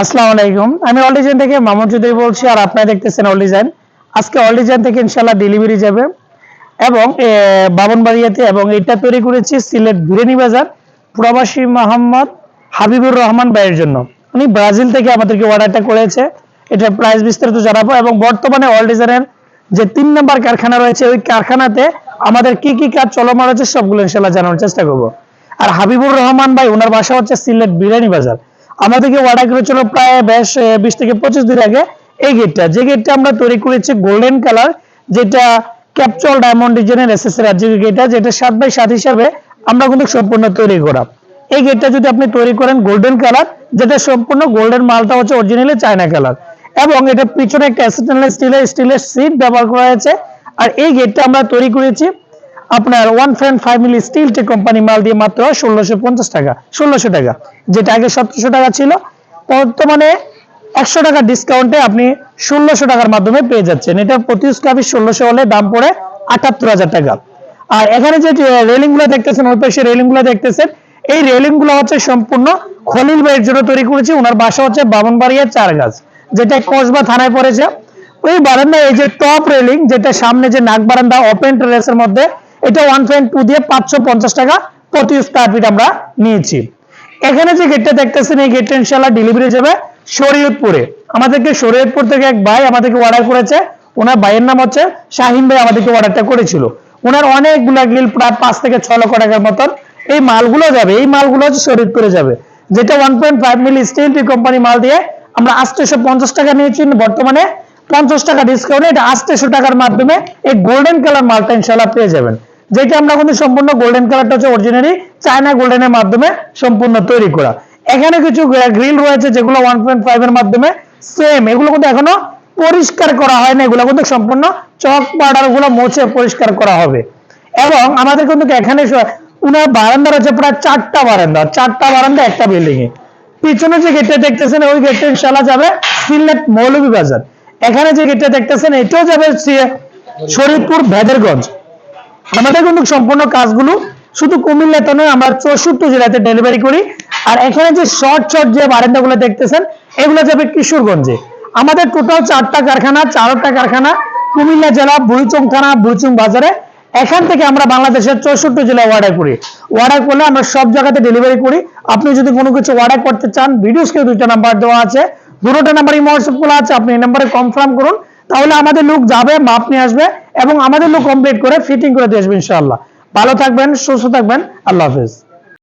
আসসালামু আমি all design থেকে মামুন বলছি আর আপনারা দেখতেছেন অল ডিজাইন আজকে অল ডিজাইন থেকে ইনশাল্লাহ ডেলিভারি যাবে এবং বাবনবাড়িয়াতে এবং এটা তৈরি করেছি সিলেট বিরিয়ানি বাজার প্রবাসী মোহাম্মদ হাবিবুর রহমান ভাইয়ের জন্য। উনি ব্রাজিল থেকে আমাদেরকে অর্ডারটা করেছে। এটা প্রাইস বিস্তারিত জানাব এবং বর্তমানে অল ডিজাইনের যে তিন নম্বর কারখানা রয়েছে, ওই কারখানাতে আমাদের কি কি কাজ চলমান রয়েছে সবগুলো ইনশাল্লাহ জানানোর চেষ্টা করব। আর হাবিবুর রহমান ভাই ওনার বাসা হচ্ছে সিলেট বিরিয়ানি বাজার। আমাদেরকে অর্ডার করেছিল প্রায় বেশ বিশ থেকে পঁচিশ দিন আগে এই গেটটা যে গেটটা আমরা তৈরি করেছি গোল্ডেন কালার যেটা ক্যাপচল ডায়মন্ড ডিজাইনের এসএসএর রাজ্য গেটটা যেটা সাত বাই সাত হিসাবে আমরা কিন্তু সম্পূর্ণ তৈরি করা। এই গেটটা যদি আপনি তৈরি করেন গোল্ডেন কালার যেটা সম্পূর্ণ গোল্ডেন মালটা হচ্ছে অরিজিনালি চায়না কালার এবং এটা পিছনে একটা স্টিলের স্টিলের সিট ব্যবহার করা হয়েছে। আর এই গেটটা আমরা তৈরি করেছি আপনার one friend five milli steel tech company মাল দিয়ে মাত্র ষোলোশো পঞ্চাশ টাকা, ষোলোশো টাকা, যেটা আগে সতেরোশো টাকা ছিল। বর্তমানে একশো টাকা ডিসকাউন্টে আপনি ষোলোশো টাকার মাধ্যমে পেয়ে যাচ্ছেন। এটা প্রতি স্কোয়ার ষোলোশো হলে দাম পড়ে আটাত্তর হাজার টাকা। আর এখানে যে রেলিংগুলো দেখতেছেন, ওই পাশে রেলিংগুলো দেখতেছেন, এই রেলিংগুলো হচ্ছে সম্পূর্ণ খলিল ভাইয়ের জন্য তৈরি করেছি। ওনার বাসা হচ্ছে বামনবাড়িয়া চার গাছ যেটা কসবা থানায় পড়েছে। ওই বারান্দা এই যে টপ রেলিং যেটা সামনে যে নাক বারান্দা ওপেন টেরেসের মধ্যে এটা ওয়ান পয়েন্ট টু দিয়ে পাঁচশো পঞ্চাশ টাকা প্রতি স্কোয়ার ফিট আমরা নিয়েছি। এখানে যে গেটটা দেখতেছেন, এই গেটটা ইনশাল্লাহ ডেলিভারি যাবে শরীয়তপুরে। আমাদেরকে শরীয়তপুর থেকে এক ভাই আমাদেরকে অর্ডার করেছে। ওনার ভাইয়ের নাম হচ্ছে শাহিন ভাই আমাদেরকে অর্ডারটা করেছিল। ওনার অনেকগুলা গিল প্রায় পাঁচ থেকে ছ লক্ষ টাকার মতন এই মালগুলো যাবে। এই মালগুলো হচ্ছে শরীয়তপুরে যাবে। যেটা one point five milli steel company মাল দিয়ে আমরা আটশোশো পঞ্চাশ টাকা নিয়েছি। বর্তমানে পঞ্চাশ টাকা ডিসকাউন্টে এটা আটশোশো টাকার মাধ্যমে এই গোল্ডেন কালার মালটা ইনশাল্লাহ পেয়ে যাবেন। যেটা আমরা কিন্তু সম্পূর্ণ গোল্ডেন কালারটা হচ্ছে অরিজিনালি চায়না গোল্ডেনের মাধ্যমে সম্পূর্ণ তৈরি করা। এখানে কিছু গ্রিল রয়েছে যেগুলো ওয়ান পয়েন্ট ফাইভ এর মাধ্যমে সেম এগুলো কিন্তু এখনও পরিষ্কার করা হয় না এগুলো কিন্তু সম্পূর্ণ চক পাউডারগুলো মুছে পরিষ্কার করা হবে। এবং আমাদের কিন্তু এখানে উনার বারান্দা রয়েছে প্রায় চারটা বারান্দা চারটা বারান্দা একটা বিল্ডিং এ। পিছনে যে গেটটা দেখতেছেন, ওই গেটটা ইনশাল্লাহ যাবে সিলেট মৌলভীবাজার। এখানে যে গেটটা দেখতেছেন, এটাও যাবে শরীরপুর ভেদেরগঞ্জ। আমাদের কিন্তু সম্পূর্ণ কাজগুলো শুধু কুমিল্লাতে নয়, আমরা চৌষট্টি জেলাতে ডেলিভারি করি। আর এখানে যে শর্ট শর্ট যে বারান্দাগুলো দেখতেছেন, এগুলো যাবে কিশোরগঞ্জে। আমাদের টোটাল চারটা কারখানা চারটা কারখানা কুমিল্লা জেলা, বুড়িচং থানা, বুড়িচং বাজারে। এখান থেকে আমরা বাংলাদেশের চৌষট্টি জেলায় অর্ডার করি। অর্ডার করলে আমরা সব জায়গাতে ডেলিভারি করি। আপনি যদি কোনো কিছু অর্ডার করতে চান ভিডিও স্ক্রিনে দুইটা নাম্বার দেওয়া আছে। দুটোটা নাম্বার হোয়াটসঅ্যাপ খোলা আছে, আপনি এই নাম্বারে কনফার্ম করুন। তাহলে আমাদের লোক যাবে, মাপ নিয়ে আসবে এবং আমাদের লোক কমপ্লিট করে ফিটিং করে দিয়ে আসবে ইনশাআল্লাহ। ভালো থাকবেন, সুস্থ থাকবেন, আল্লাহ হাফেজ।